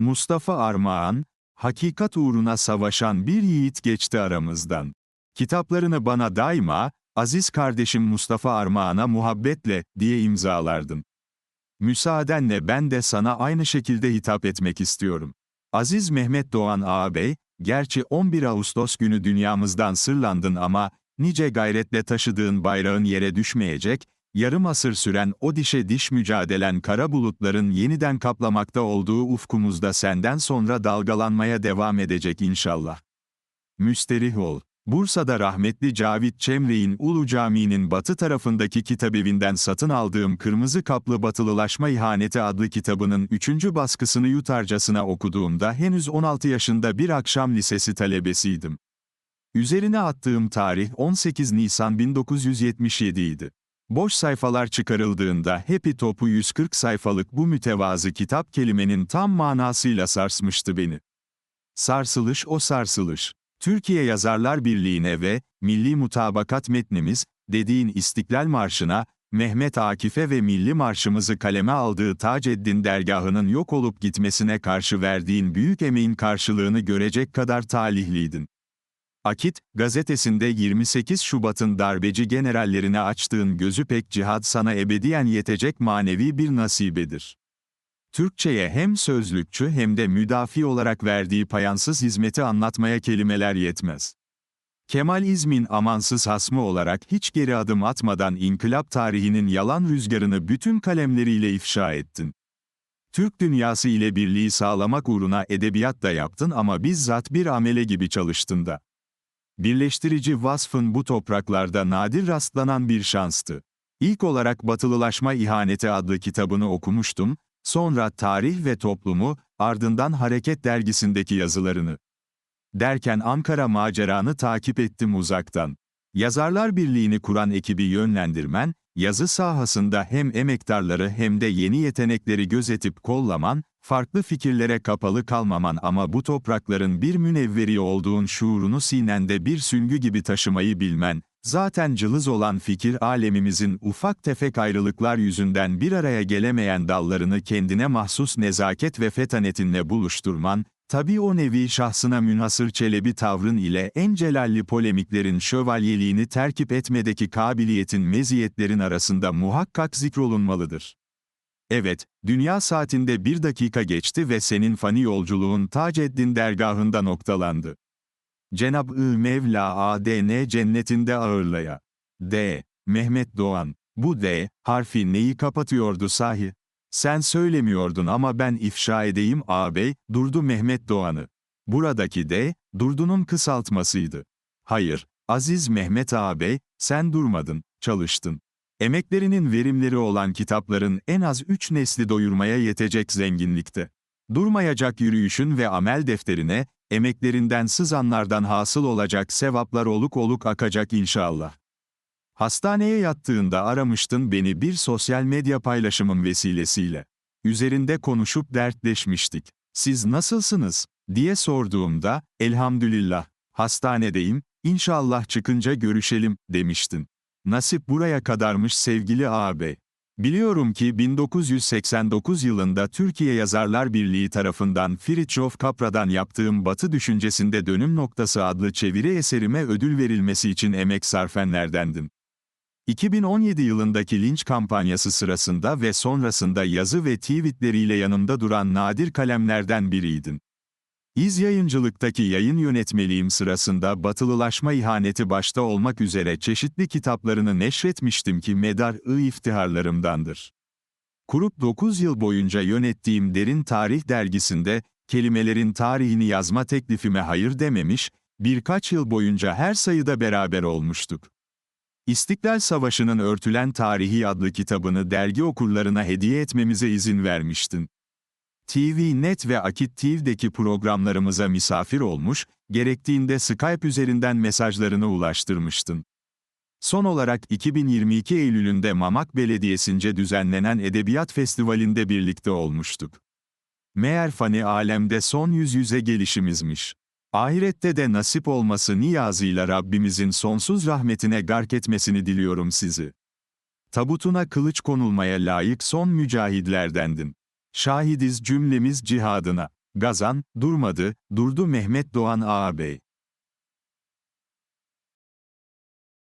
Mustafa Armağan, hakikat uğruna savaşan bir yiğit geçti aramızdan. Kitaplarını bana daima, aziz kardeşim Mustafa Armağan'a muhabbetle, diye imzalardın. Müsaadenle ben de sana aynı şekilde hitap etmek istiyorum. Aziz Mehmet Doğan ağabey, gerçi 11 Ağustos günü dünyamızdan sırlandın ama, nice gayretle taşıdığın bayrağın yere düşmeyecek, yarım asır süren o dişe diş mücadelen kara bulutların yeniden kaplamakta olduğu ufkumuzda senden sonra dalgalanmaya devam edecek inşallah. Müsterih ol. Bursa'da rahmetli Cavit Çemre'in Ulu Camii'nin batı tarafındaki kitabevinden satın aldığım Kırmızı Kaplı Batılılaşma İhaneti adlı kitabının üçüncü baskısını yutarcasına okuduğumda henüz 16 yaşında bir akşam lisesi talebesiydim. Üzerine attığım tarih 18 Nisan 1977 idi. Boş sayfalar çıkarıldığında Happy Top'u 140 sayfalık bu mütevazı kitap kelimenin tam manasıyla sarsmıştı beni. Sarsılış o sarsılış. Türkiye Yazarlar Birliği'ne ve Milli Mutabakat Metnimiz, dediğin İstiklal Marşı'na, Mehmet Akif'e ve Milli Marşımızı kaleme aldığı Taceddin dergahının yok olup gitmesine karşı verdiğin büyük emeğin karşılığını görecek kadar talihliydin. Akit, gazetesinde 28 Şubat'ın darbeci generallerine açtığın gözü pek cihad sana ebediyen yetecek manevi bir nasibedir. Türkçeye hem sözlükçü hem de müdafi olarak verdiği payansız hizmeti anlatmaya kelimeler yetmez. Kemal İzmin amansız hasmı olarak hiç geri adım atmadan inkılap tarihinin yalan rüzgarını bütün kalemleriyle ifşa ettin. Türk dünyası ile birliği sağlamak uğruna edebiyat da yaptın ama bizzat bir amele gibi çalıştın da. Birleştirici vasfın bu topraklarda nadir rastlanan bir şanstı. İlk olarak Batılılaşma İhaneti adlı kitabını okumuştum, sonra Tarih ve Toplumu, ardından Hareket dergisindeki yazılarını. Derken Ankara maceranı takip ettim uzaktan. Yazarlar Birliği'ni kuran ekibi yönlendirmen, yazı sahasında hem emektarları hem de yeni yetenekleri gözetip kollaman, farklı fikirlere kapalı kalmaman ama bu toprakların bir münevveri olduğun şuurunu sinende bir süngü gibi taşımayı bilmen, zaten cılız olan fikir alemimizin ufak tefek ayrılıklar yüzünden bir araya gelemeyen dallarını kendine mahsus nezaket ve fetanetinle buluşturman, tabi o nevi şahsına münhasır çelebi tavrın ile en celalli polemiklerin şövalyeliğini terkip etmedeki kabiliyetin meziyetlerin arasında muhakkak zikrolunmalıdır. Evet, dünya saatinde bir dakika geçti ve senin fani yolculuğun Taceddin dergahında noktalandı. Cenab-ı Mevla ADN cennetinde ağırlaya. D. Mehmet Doğan. Bu D harfi neyi kapatıyordu sahi? Sen söylemiyordun ama ben ifşa edeyim ağabey, durdu Mehmet Doğan'ı. Buradaki D, durdunun kısaltmasıydı. Hayır, aziz Mehmet ağabey, sen durmadın, çalıştın. Emeklerinin verimleri olan kitapların en az üç nesli doyurmaya yetecek zenginlikte. Durmayacak yürüyüşün ve amel defterine, emeklerinden sızanlardan hasıl olacak sevaplar oluk oluk akacak inşallah. Hastaneye yattığında aramıştın beni bir sosyal medya paylaşımım vesilesiyle. Üzerinde konuşup dertleşmiştik. Siz nasılsınız? diye sorduğumda, elhamdülillah, hastanedeyim, inşallah çıkınca görüşelim, demiştin. Nasip buraya kadarmış sevgili ağabey. Biliyorum ki 1989 yılında Türkiye Yazarlar Birliği tarafından Fritjof Kapra'dan yaptığım Batı Düşüncesinde Dönüm Noktası adlı çeviri eserime ödül verilmesi için emek sarfenlerdendin. 2017 yılındaki linç kampanyası sırasında ve sonrasında yazı ve tweetleriyle yanımda duran nadir kalemlerden biriydin. İz yayıncılıktaki yayın yönetmeliğim sırasında batılılaşma ihaneti başta olmak üzere çeşitli kitaplarını neşretmiştim ki medar-ı iftiharlarımdandır. Kurup 9 yıl boyunca yönettiğim Derin Tarih dergisinde, kelimelerin tarihini yazma teklifime hayır dememiş, birkaç yıl boyunca her sayıda beraber olmuştuk. İstiklal Savaşı'nın Örtülen Tarihi adlı kitabını dergi okurlarına hediye etmemize izin vermiştin. TV Net ve Akit TV'deki programlarımıza misafir olmuş, gerektiğinde Skype üzerinden mesajlarını ulaştırmıştın. Son olarak 2022 Eylül'ünde Mamak Belediyesi'nce düzenlenen Edebiyat Festivali'nde birlikte olmuştuk. Meğer fani alemde son yüz yüze gelişimizmiş. Ahirette de nasip olması niyazıyla Rabbimizin sonsuz rahmetine gark etmesini diliyorum sizi. Tabutuna kılıç konulmaya layık son mücahitlerdendin. Şahidiz cümlemiz cihadına. Gazan, durmadı, durdu Mehmet Doğan ağabey.